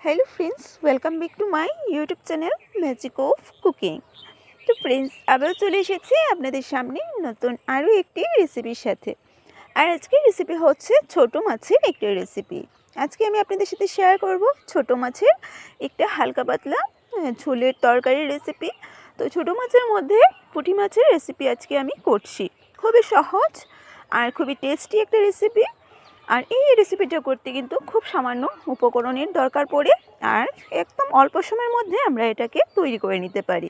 Hello friends welcome back to my YouTube channel magic of cooking তো friends আবার চলে এসেছি আপনাদের সামনে নতুন আরও একটি রেসিপির সাথে। আর আজকের রেসিপি হচ্ছে ছোট মাছের একটি রেসিপি আজকে আমি আপনাদের সাথে শেয়ার করব ছোট মাছের একটা হালকা পাতলা ঝোলের তরকারির রেসিপি তো ছোট মাছের মধ্যে পুঁটি মাছের রেসিপি আজকে আমি করছি। খুবই সহজ আর খুবই টেস্টি একটা রেসিপি আর এই রেসিপিটা করতে কিন্তু খুব সামান্য উপকরণের দরকার পড়ে আর একদম অল্প সময়ের মধ্যে আমরা এটাকে তৈরি করে নিতে পারি।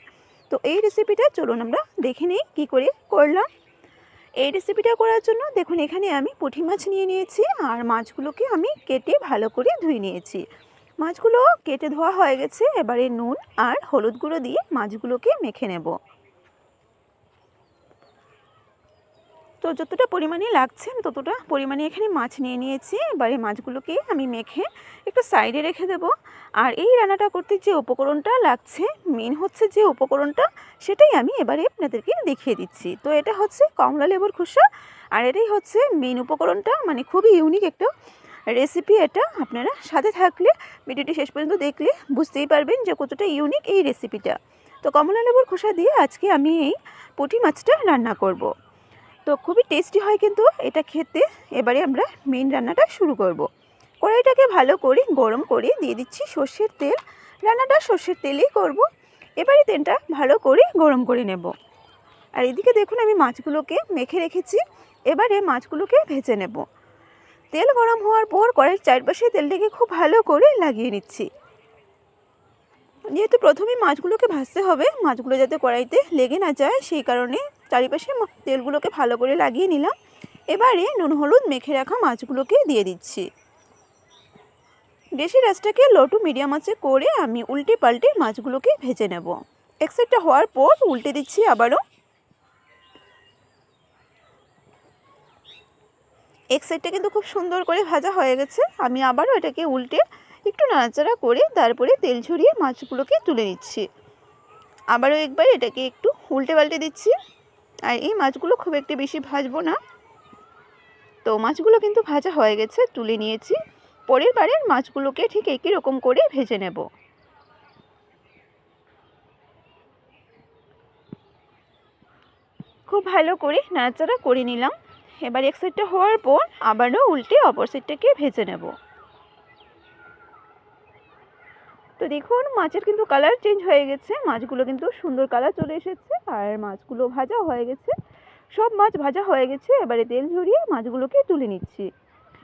তো এই রেসিপিটা চলুন আমরা দেখে নিই কী করে করলাম। এই রেসিপিটা করার জন্য দেখুন এখানে আমি পুঁটি মাছ নিয়ে নিয়েছি আর মাছগুলোকে আমি কেটে ভালো করে ধুয়ে নিয়েছি। মাছগুলো কেটে ধোয়া হয়ে গেছে, এবারে নুন আর হলুদ গুঁড়ো দিয়ে মাছগুলোকে মেখে নেব। যতটা পরিমাণে লাগছে আমি ততটা পরিমাণে এখানে মাছ নিয়ে নিয়েছি। এবারে মাছগুলোকে আমি মেখে একটু সাইডে রেখে দেব। আর এই রান্নাটা করতে যে উপকরণটা লাগছে মেন হচ্ছে যে উপকরণটা, সেটাই আমি এবারে আপনাদেরকে দেখিয়ে দিচ্ছি। তো এটা হচ্ছে কমলা লেবুর খোসা, আর এটাই হচ্ছে মেন উপকরণটা। মানে খুবই ইউনিক একটা রেসিপি এটা। আপনারা সাথে থাকলে, ভিডিওটি শেষ পর্যন্ত দেখলে বুঝতেই পারবেন যে কতটা ইউনিক এই রেসিপিটা তো কমলা লেবুর খোসা দিয়ে আজকে আমি এই পুঁটি মাছটা রান্না করব। তো খুবই টেস্টি হয় কিন্তু এটা খেতে। এবারে আমরা মেন রান্নাটা শুরু করব। কড়াইটাকে ভালো করে গরম করে দিয়ে দিচ্ছি সর্ষের তেল। রান্নাটা সর্ষের তেলেই করব। এবারে তেলটা ভালো করে গরম করে নেব। আর এদিকে দেখুন আমি মাছগুলোকে মেখে রেখেছি। এবারে মাছগুলোকে ভেজে নেব। তেল গরম হওয়ার পর কড়াইয়ের চারপাশে তেলটাকে খুব ভালো করে লাগিয়ে নিচ্ছি। যেহেতু প্রথমে মাছগুলোকে ভাজতে হবে, মাছগুলো যাতে কড়াইতে লেগে না যায়, সেই কারণে চারিপাশে তেলগুলোকে ভালো করে লাগিয়ে নিলাম। এবারে নুন, হলুদ মেখে রাখা মাছগুলোকে দিয়ে দিচ্ছি। গ্যাসের রাসটাকে লো টু মিডিয়াম আঁচে করে আমি উল্টে পাল্টে মাছগুলোকে ভেজে নেব। এক সাইডটা হওয়ার পর উল্টে দিচ্ছি আবারও। এক সাইডটা কিন্তু খুব সুন্দর করে ভাজা হয়ে গেছে। আমি আবারও এটাকে উল্টে একটু নাড়াচাড়া করে তারপরে তেল ঝরিয়ে মাছগুলোকে তুলে নিচ্ছি। আবারও একবার এটাকে একটু উল্টে পাল্টে দিচ্ছি। আর এই মাছগুলো খুব একটা বেশি ভাজবো না। তো মাছগুলো কিন্তু ভাজা হয়ে গেছে, তুলে নিয়েছি। পরের বারের মাছগুলোকে ঠিক একই রকম করে ভেজে নেব। খুব ভালো করে নাড়াচাড়া করে নিলাম। এবার এক সাইডটা হওয়ার পর আবারও উল্টে অপর সাইডটাকে ভেজে নেব। তো দেখুন, মাছের কিন্তু কালার চেঞ্জ হয়ে গেছে। মাছগুলো কিন্তু সুন্দর কালার চলে এসেছে আর মাছগুলো ভাজা হয়ে গেছে। সব মাছ ভাজা হয়ে গেছে, এবারে তেল ঝরিয়ে মাছগুলোকে তুলে নিচ্ছি।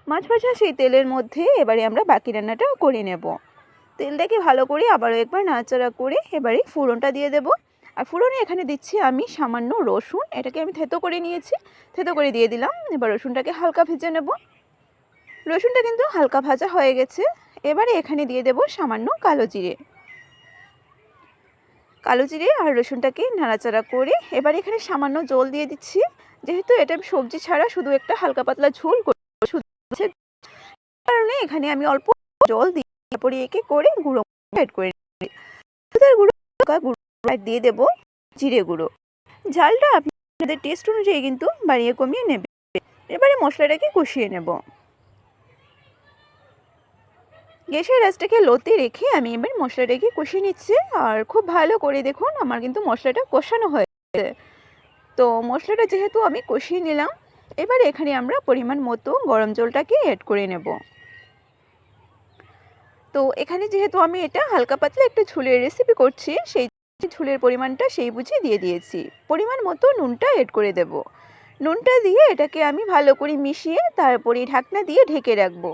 মাছ ভাজা সেই তেলের মধ্যে এবারে আমরা বাকি রান্নাটা করে নেব। তেলটাকে ভালো করে আবারও একবার নাড়াচাড়া করে এবারে ফোড়নটা দিয়ে দেব। আর ফোড়নে এখানে দিচ্ছি আমি সামান্য রসুন, এটাকে আমি থেতো করে নিয়েছি। থেতো করে দিয়ে দিলাম, এবার রসুনটাকে হালকা ভেজে নেব। রসুনটা কিন্তু হালকা ভাজা হয়ে গেছে। এবারে এখানে দিয়ে দেব সামান্য কালো জিরে। কালো জিরে আর রসুনটাকে নাড়াচাড়া করে এবার এখানে সামান্য জল দিয়ে দিচ্ছি। যেহেতু এটা সবজি ছাড়া শুধু একটা হালকা পাতলা ঝোল কারণে এখানে আমি অল্প জল দিয়ে তারপরে একে করে গুঁড়ো অ্যাড করে। গুঁড়ো গুঁড়ো দিয়ে দেব জিরে গুঁড়ো। ঝালটা আপনাদের টেস্ট অনুযায়ী কিন্তু বাড়িয়ে কমিয়ে নেবে। এবারে মশলাটাকে কষিয়ে নেব। গ্যাসের রাসটাকে লোতে রেখে আমি এবার মশলাটাকে কষিয়ে নিচ্ছি। আর খুব ভালো করে দেখুন, আমার কিন্তু মশলাটা কষানো হয়েছে। তো মশলাটা যেহেতু আমি কষিয়ে নিলাম, এবার এখানে আমরা পরিমাণ মতো গরম জলটাকে অ্যাড করে নেব। তো এখানে যেহেতু আমি এটা হালকা পাতলা একটা ঝুলের রেসিপি করছি, সেই ঝুলের পরিমাণটা সেই বুঝে দিয়ে দিয়েছি। পরিমাণ মতো নুনটা অ্যাড করে দেব। নুনটা দিয়ে এটাকে আমি ভালো করে মিশিয়ে তারপরে ঢাকনা দিয়ে ঢেকে রাখব।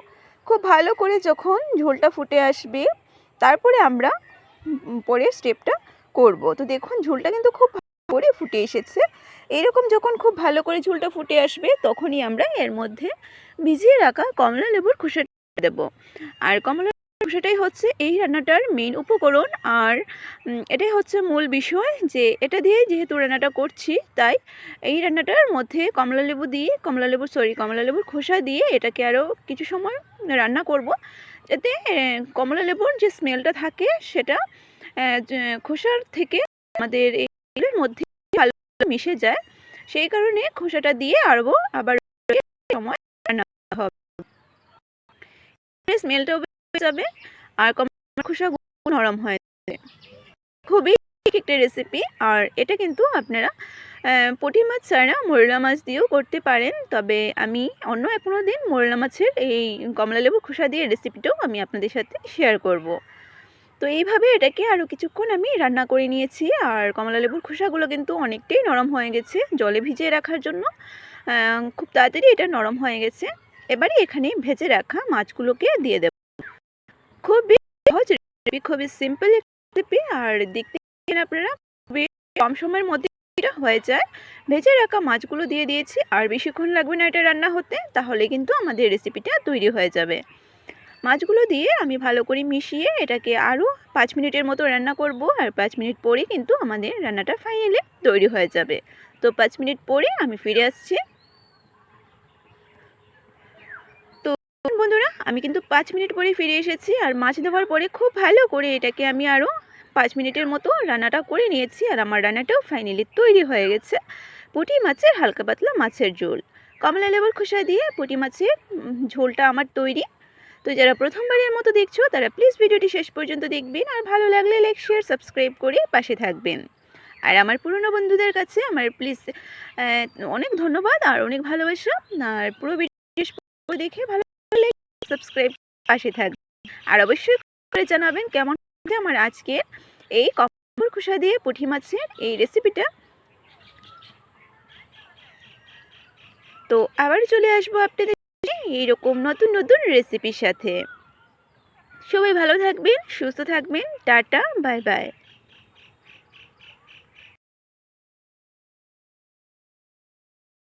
খুব ভালো করে যখন ঝোলটা ফুটে আসবে, তারপরে আমরা পরে স্টেপটা করব। তো দেখুন, ঝোলটা কিন্তু খুব করে ফুটে এসেছে। এরকম যখন খুব ভালো করে ঝোলটা ফুটে আসবে, তখনই আমরা এর মধ্যে ভিজিয়ে রাখা কমলা লেবুর খোসাটা দেব। আর কমলা খোসাটাই হচ্ছে এই রান্নাটার মেন উপকরণ। আর এটাই হচ্ছে মূল বিষয় যে এটা দিয়ে যেহেতু রান্নাটা করছি তাই এই রান্নাটার মধ্যে কমলা লেবু দিয়ে কমলা লেবুর সরি কমলা লেবুর খোসা দিয়ে এটাকে আরও কিছু সময় রান্না করব। আহ, কমলা লেবুর যে স্মেলটা থাকে সেটা খোসার থেকে আমাদের এই মধ্যে ভালো মিশে যায়। সেই কারণে খোসাটা দিয়ে আরও আবার সময় রান্না হবে। স্মেলটাও যাবে আর কমলা খোসাগুলো নরম হয়েছে খুবই একটা রেসিপি আর এটা কিন্তু আপনারা পুঁটি মাছ ছাড়া মোরলা মাছ দিয়েও করতে পারেন। তবে আমি অন্য কোনো দিন মোরলা মাছের এই কমলা লেবুর খোসা দিয়ে রেসিপিটাও আমি আপনাদের সাথে শেয়ার করব। তো এইভাবে এটাকে আরও কিছুক্ষণ আমি রান্না করে নিয়েছি আর কমলা লেবুর খোসাগুলো কিন্তু অনেকটাই নরম হয়ে গেছে জলে ভিজিয়ে রাখার জন্য। খুব তাড়াতাড়ি এটা নরম হয়ে গেছে। এবারে এখানে ভেজে রাখা মাছগুলোকে দিয়ে দেব। খুবই সহজ রেসিপি খুবই সিম্পল রেসিপি আর দেখতে আপনারা, খুবই কম সময়ের মধ্যে এটা হয়ে যায়। ভেজে রাখা মাছগুলো দিয়ে দিয়েছি, আর বেশিক্ষণ লাগবে না এটা রান্না হতে, তাহলে কিন্তু আমাদের রেসিপিটা তৈরি হয়ে যাবে। মাছগুলো দিয়ে আমি ভালো করে মিশিয়ে এটাকে আরও পাঁচ মিনিটের মতো রান্না করব, আর পাঁচ মিনিট পরে কিন্তু আমাদের রান্নাটা ফাইনালি তৈরি হয়ে যাবে। তো পাঁচ মিনিট পরে আমি ফিরে আসছি। বন্ধুরা, আমি কিন্তু পাঁচ মিনিট পরে ফিরে এসেছি আর মাছ দেওয়ার পরে খুব ভালো করে এটাকে আমি আরও পাঁচ মিনিটের মতো রান্নাটা করে নিয়েছি আর আমার রান্নাটাও ফাইনালি তৈরি হয়ে গেছে। পুঁটি মাছের হালকা পাতলা মাছের ঝোল। কমলা লেবুর খোসা দিয়ে পুঁটি মাছের ঝোলটা আমার তৈরি। তো যারা প্রথমবারের মতো দেখছ, তারা প্লিজ ভিডিওটি শেষ পর্যন্ত দেখবেন আর ভালো লাগলে লাইক শেয়ার সাবস্ক্রাইব করে পাশে থাকবেন। আর আমার পুরনো বন্ধুদের কাছে আমার প্লিজ অনেক ধন্যবাদ আর অনেক ভালোবাসা। আর পুরো ভিডিও দেখে ভালো সাবস্ক্রাইব পাশে থাকবেন আর অবশ্যই করে জানাবেন কেমন আমার আজকের এই কপর খোসা দিয়ে পুঁটি মাছের এই রেসিপিটা তো আবার চলে আসব আপনাদের এইরকম নতুন নতুন রেসিপির সাথে। সবাই ভালো থাকবেন, সুস্থ থাকবেন, টাটা, বাই বাই।